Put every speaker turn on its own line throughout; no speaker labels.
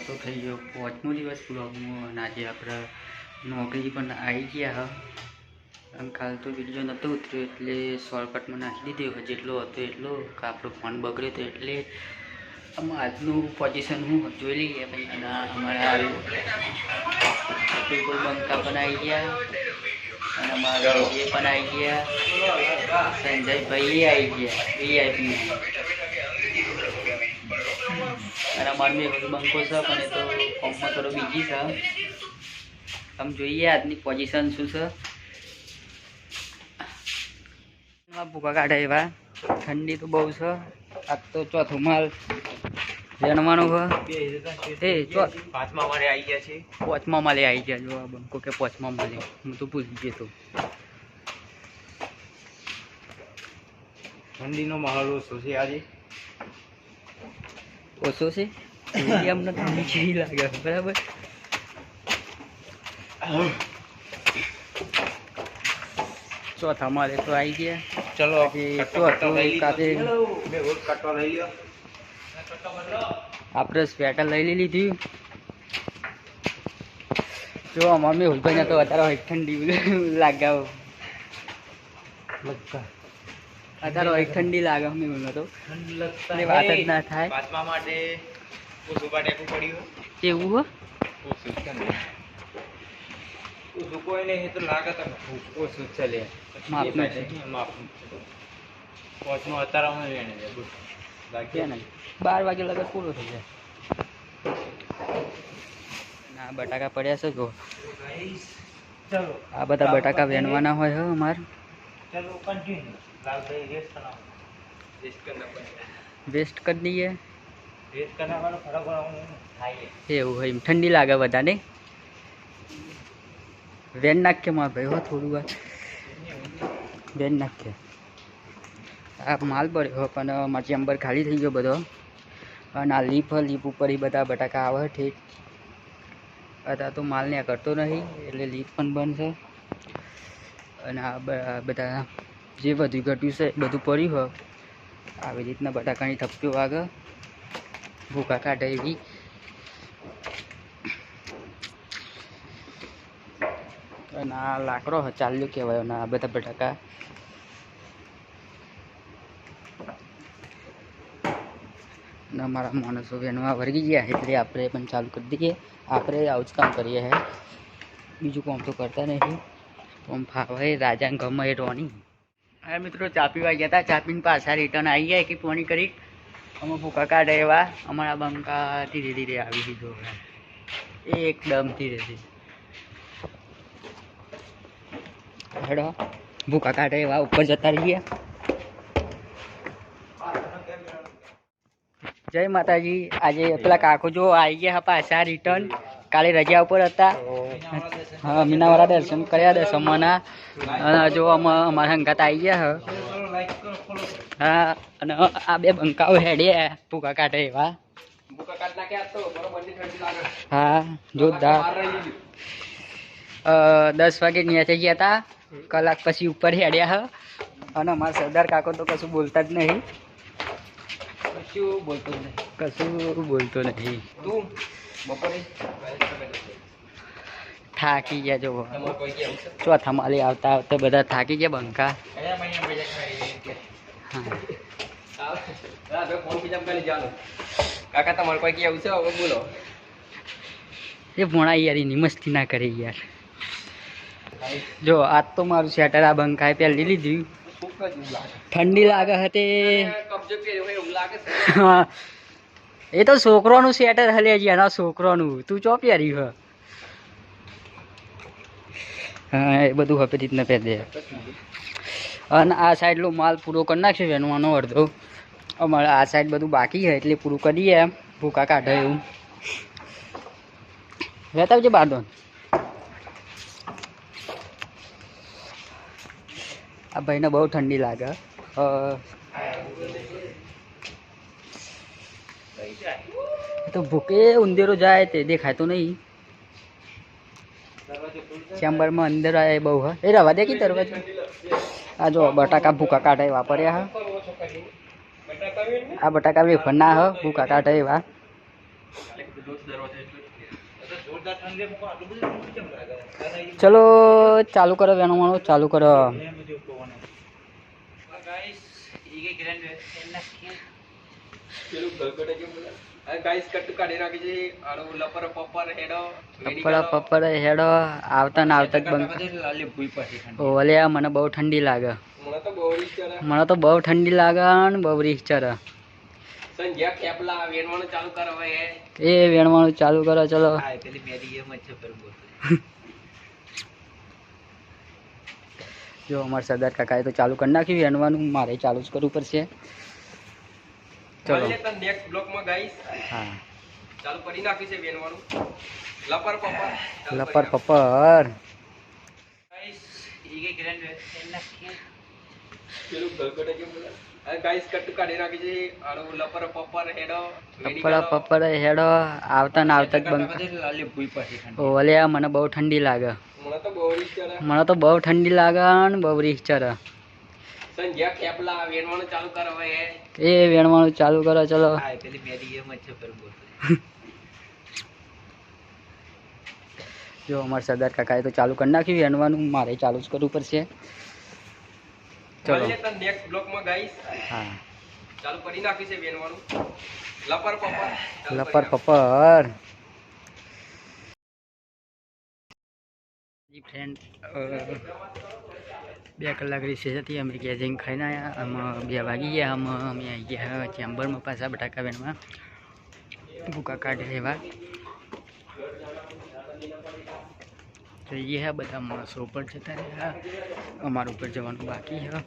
આપણો થઈ ગયો. પાંચમો દિવસ બ્લોગમાં અને આજે આપણે નોકરી પણ આવી ગયા હ. કાલ તો વીડિયો નહોતો ઉતર્યો એટલે શોર્ટકટમાં નાખી દીધો. જેટલો હતો એટલો. કે આપણો ફોન બગડ્યો હતો એટલે આમાં આજનું પોઝિશન હું જોઈ લઈએ ભાઈ અને અમારા બિલકુલ બંકા પણ આવી ગયા. અને અમારા એ પણ આવી ગયા. સંજયભાઈ આવી ગયા. વીઆઈપી અને અમારે બી બધું બંકો છે પણ એ તો કોમમાં થોડો બીજી છે. તમે જોઈએ આજની પોઝિશન શું છે. ભૂકા કાઢે એવા ઠંડી તો બહુ છે. આજ તો ચોથું માલ જણવાનું છે. એ
પાંચમા માલે આવી ગયા છે
પોચમાં માલે આવી ગયા જો આ બંકો કે પોચમાં માલે હું તો ભૂલી ગયો તો.
ઠંડીનો માહોલ ઓછો છે આજે.
ઓછો છે? અમને ઠંડી જેવી લાગે બરાબર? ચોથા માલે તો આવી ગયા.
ચલો
પછી ચોથું કાતે
બે વોટ કાટવા લઈ લ્યો.
આપણે સ્વેટર લઈ લીધી. જો મમ્મી મેં હુલભાઈ તો અત્યારે હોય ઠંડી લાગે. અત્યારે હોય ઠંડી લાગે મેં હુલ તો. ઠંડ વાત જ ના થાય.
વાતમાં માટે ઓછું એવું પડ્યું.
એવું હો?
ઓછું ને ઓછું કોઈ નહીં તો લાગે તમે ઓછું ચાલે
માપનું છે.
માપનું પાંચમા અત્યારે અમે વેણે છે બોલ લાગ્યા
બાર વાગે લગત પૂરો થઈ જાય. ના બટાકા પડ્યા છે જો. આ બધા બટાકા વેણવાના હોય હો અમાર.
ચલો કન્ટિન્યુ લાલભાઈ રેસ્ટ કરાવો रेस्ट करना પડે
વેસ્ટ કરી દઈએ
રેસ્ટ કરના વાળો ખરાબ થાય
એવું હોય એમ ઠંડી લાગે બધાને વેન નાખીએ મારા ભાઈ હો થોડું વાર વેન નાખીએ આ માલ પડ્યો હો પણ મારી ચેમ્બર ખાલી થઈ ગયો બધો અને આ લીફ લીફ ઉપર એ બધા બટાકા આવે ઠીક અત્યારે તો માલ ને કરતો નહીં એટલે લીફ પણ બંધ છે અને આ બધા જે વધુ ઘટ્યું છે, બધું પડ્યું હોય, આવી રીતના બટાકાની થપકીઓ આગળ ભૂકા કાઢે એવી. અને આ લાકડો ચાલ્યો કહેવાય, અને આ બધા બટાકા. અને અમારા માણસો વેણવા વર્ગી ગયા, એટલે આપણે પણ ચાલુ કરી દઈએ. આપણે આવું જ કામ કરીએ છીએ બીજું કામ તો કરતા નહીં. આમ ફાવે રાજા ગમે એ રોની હા મિત્રો, ચા પીવા ગયા હતા ચા પાછા રિટર્ન આવી ગયા. કે પોણી કરી. અમે ભૂકા કાઢે એવા. અમારા બંકા ધીરે ધીરે આવી દીધો એકદમ ધીરે ધીરે. હેડો. ભૂકા કાઢે એવા, ઉપર જતા રહીએ. જય માતાજી. આજે પેલા કાકો જો આવી ગયા પાછા રિટર્ન કાલે રજા ઉપર હતા. હા મીનાવાળા દર્શન કર્યા દસમાના અને જો અમે અમારા હંગાત આવી ગયા હા. અને આ બે બંકાઓ હેડ્યા ભૂકા કાઢે એવા. હા જોરદાર. દસ વાગે નીચે ગયા હતા કલાક પછી ઉપર હેડ્યા હ. અને અમારા સરદાર કાકો તો કશું બોલતા જ નહીં.
કશું બોલતો નહીં.
કશું બોલતો નહીં.
તું બપોરે?
થાકી ગયા જો ચોથા માલી આવતા આવતા બધા થાકી ગયા બંકા.
કાકા તમારે કોઈ કેવું છે હવે બોલો.
એ ભોણા યાર એની મસ્તી ના કરે યાર. જો આજ તો મારું શેટર આ બંકાએ પહેલી લીધું. ઠંડી લાગે હતી.
હોય.
એ તો છોકરોનું સ્વેટર હલે છે એના છોકરોનું. તું ચો પહેર્યું હ? હા એ બધું હવે રીતના પહેરે અને આ સાઈડનો માલ પૂરો કરી નાખશે વેનવાનો અડધો. અમારે આ સાઈડ બધું બાકી છે, એટલે પૂરું કરીએ એમ. ભૂકા કાઢે એવું. રહેતા આવજે બારડોન આ ભાઈને બહુ ઠંડી લાગે. તો ભૂકે ઉંદેરો જાય તે દેખાય તો નહીં. ચેમ્બરમાં અંદર આવે બહુ, હા. એ રવા દે કે દરવાજો? આ જો બટાકા ભૂકા કાઢે વાપર્યા હા. આ બટાકા વેફર ના, હ, ભૂકા કાઢે એવા.
જોરદાર ઠંડી મૂકો આટલું બધું ઠંડી કેમ લાગે તને ઈ
ચલો ચાલુ કરો વેણવાનું ચાલુ
ગાઈસ ઈ કે ગ્રેન્ડ નાખીએ
પપ્પડ પપ્પડ હેડો આવતા ને આવતા બંધ.
લાલી ભૂઈ પાછી ઠંડી.
ઓલે મને બહુ ઠંડી લાગે. મને તો બહુ ઠંડી લાગે ને બહુ રીસ ચરે એ વેણવાનું ચાલુ કરો ચલો.
હા પેલી મેરી એમ જ છે પર બોલ.
જો અમારા સરદાર કાકાએ તો ચાલુ કરી નાખ્યું. વેણવાનું મારે ચાલુ જ કરવું પડશે. ચલો.
નેક્સ્ટ બ્લોકમાં ગાઈસ
હા.
ચાલુ કરી નાખ્યું છે બેનવાનું લપર પપર.
લપર પપ્પર
ગાઈસ ઈ કે ગ્રેન્ડ નાખીએ
પેલું ગલગોટે કેમ બોલે? હવે ગાઈસ કટ કાઢી નાખી છે. આડો લપર પપર હેડો.
પપ્પડ પપ્પડ હેડો. આવતા ને આવતા જ બંધ
લાલી ભૂઈ પાછી ઠંડી.
ઓલે આ મને બહુ ઠંડી લાગે.
મને તો બહુ રીત ચડે.
મને તો બહુ ઠંડી લાગે ને બહુ રીસ ચરે
સંજ્યા ખેપલા વેનવાનું ચાલુ કરો હવે.
એ વેણવાનું ચાલુ કરો ચલો.
હા પેલી મેરી એમ જ છે
જો અમારા સરદાર કાકાએ તો ચાલુ કરી નાખ્યું વેણવાનું મારે ચાલુ જ કરવું પડશે. ચલો.
નેક્સ્ટ બ્લોકમાં ગાઈસ
હા.
ચાલુ કરી નાખ્યું છે બેનવાનું લપર પપર.
લપર પપર. જી ફ્રેન્ડ બે કલાક રિસેસ હતી, અમે ગયા જઈને ખાઈને આવ્યા આમાં બે વાગી ગયા આમાં અમે આવી ગયા ચેમ્બરમાં પાછા બટાકા બેનમાં ભૂકા કાઢી લેવા. જઈએ હા, બધા માણસો ઉપર જતા રહ્યા. અમારા ઉપર જવાનું બાકી હા.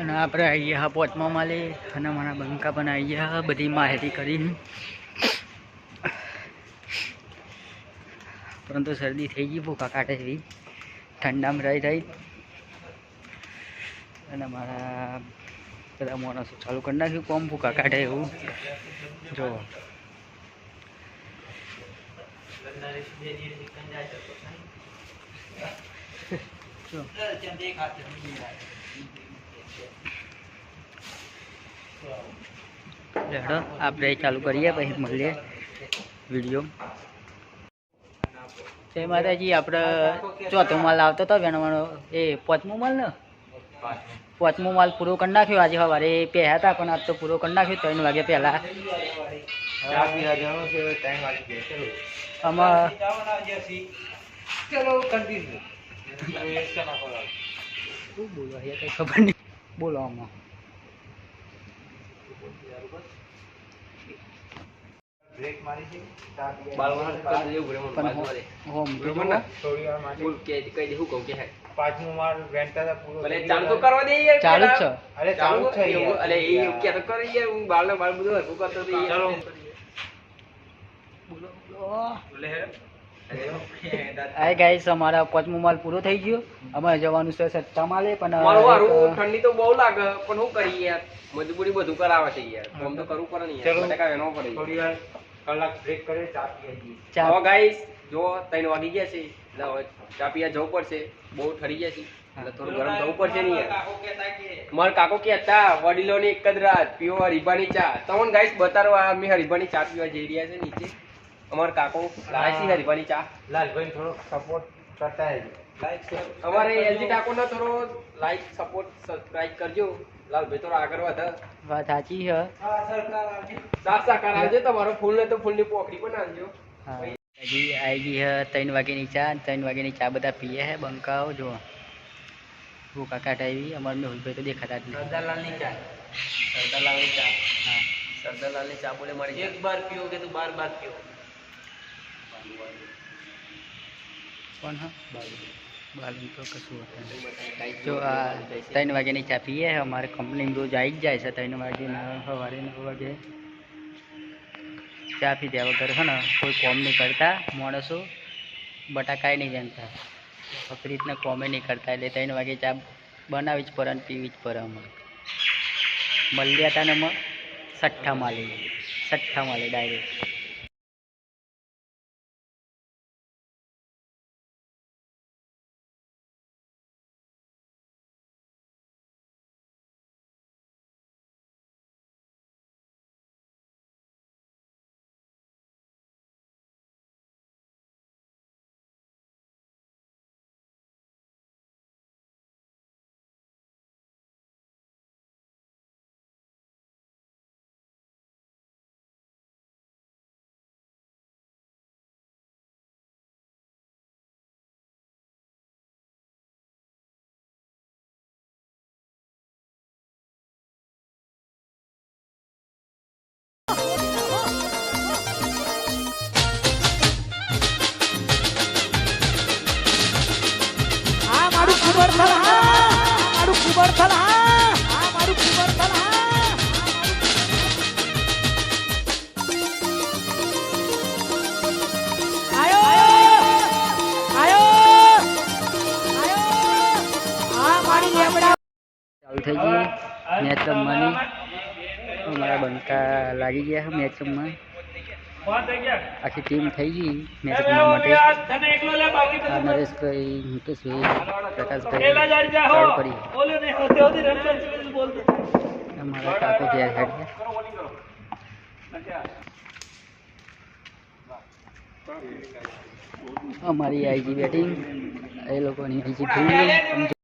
અને આપણે આવી ગયા પોચમાં માલે અને મારા બંકા પણ આવી ગયા બધી માહિતી કરી પરંતુ શરદી થઈ ગઈ ભૂકા કાઢે એવી ઠંડામાં રહી રહી. અને મારા બધા માણસો ચાલુ કરી નાખ્યું કોમ ભૂકા કાઢે એવું. જો. આપણે ચાલુ કરીએ, પછી મળીએ. વીડિયો. જય માતાજી આપણે ચોથો માલ આવતો હતો વેણવાનો એ પાંચમો માલ ને? પાંચમો માલ પૂરો કરી નાખ્યો. આજે સવારે પહેર્યા હતા પણ આજ તો પૂરો કરી નાખ્યો ત્રણ વાગે પહેલાં. આમાં એ કંઈ ખબર નહીં. બોલો આમાં
બ્રેક મારી છે ચા પીવા
બાળવાનું કરી દેવું પડે મને
પણ
બાજુ વાળે.
હોમ
બરોબર ને?
થોડી વાર માટે
બોલ કે કઈ દે હું કહું મારી હે
પાંચમું માળ વેંટા હતા પૂરો
ભલે ચાલુ તો કરવા દે યાર
ચાલુ છે.
અરે ચાલુ છે યાર.
અરે એ કે તો કરે યાર હું બાળ બાળ બધું હરખું કરતો હતો યાર.
ચાલો.
બોલે હે?
હાય ગાઈસ અમારા પાંચમો માલ પૂરો થઈ ગયો. અમારે જવાનું છે સત્તા માલે પણ
મારું ઠંડી તો બહુ લાગે પણ શું કરીએ યાર. મજબૂરી બધું કરાવે છે યાર. કામ તો કરવું પડે ને યાર.
ચલો.
બટાકા પડે.
થોડી વાર કલાક બ્રેક કરે ચા પીવા જઈએ
હવે ગાઈસ જો ત્રણ વાગી ગયા છે એટલે હવે ચા પીવા જવું પડશે. બહુ ઠરી ગયા છે. એટલે થોડું ગરમ થવું પડશે નહીં મારા કાકો કે હતા વડીલોની એક જ રાત પીવો હરીબાની ચા. તમને ગાઈસ બતારો આ અમે હરીબાની ચા પીવા જઈ રહ્યા છે નીચે. અમારા કાકો લાવે છે હરીબાની ચા.
લાલભાઈ થોડો સપોર્ટ કરતા રહેજો.
અમારે એલજી ટાકોરનો થોડો લાઈક સપોર્ટ સબસ્ક્રાઇબ કરજો. લાલભાઈ થોડો આગળ વધે.
વાત સાચી છે.
સાત સાકાર આવજો તમારો ફૂલ ને તો ફૂલની પોખડી પણ આવજો.
હા. હજી આવી ગઈ છે ત્રણ વાગ્યાની ચા ત્રણ વાગ્યાની ચા બધા પીએ છે બંકાઓ જો ભૂકા કાઢ આવી અમારે મેહુલભાઈ તો દેખાતા જ નહીં.
સરદારલાલની ચા.
સરદારલાલની ચા.
હા.
સરદારલાલની ચા બોલે મારી
એક બાર પીવો કે તું બાર બાર પીવો
કોણ હા? બાલું તો કશું જો આ ત્રણ વાગ્યાની ચા પીએ, અમારે કંપની રોજ આવી જ જાય છે, ત્રણ વાગે સવારે નવ વાગે. ચા પી દેવા વગર છે ને કોઈ કોમ નહીં કરતા, માણસો બટાકાય નહીં જાણતા ફક્ત રીતના કોમે નહીં કરતા, એટલે ત્રણ વાગે ચા બનાવી જ પડે ને પીવી જ પડે અમારે. મળ્યા હતા ને અમે સઠ્ઠા માલી. સઠ્ઠા માલી ડાયરેક્ટ. મેચ રમવાની. અમારા બંકા લાગી ગયા છે મેચ રમવા. આખી ટીમ થઈ ગઈ મેચ રમવા માટે. આ નરેશભાઈ મુકેશભાઈ પ્રકાશભાઈ કરી? અમારા કાકો ત્યાં હેડ ગયા. અમારી આઈજી બેટિંગ એ લોકોની આઈજી ફિલ્ડિંગ.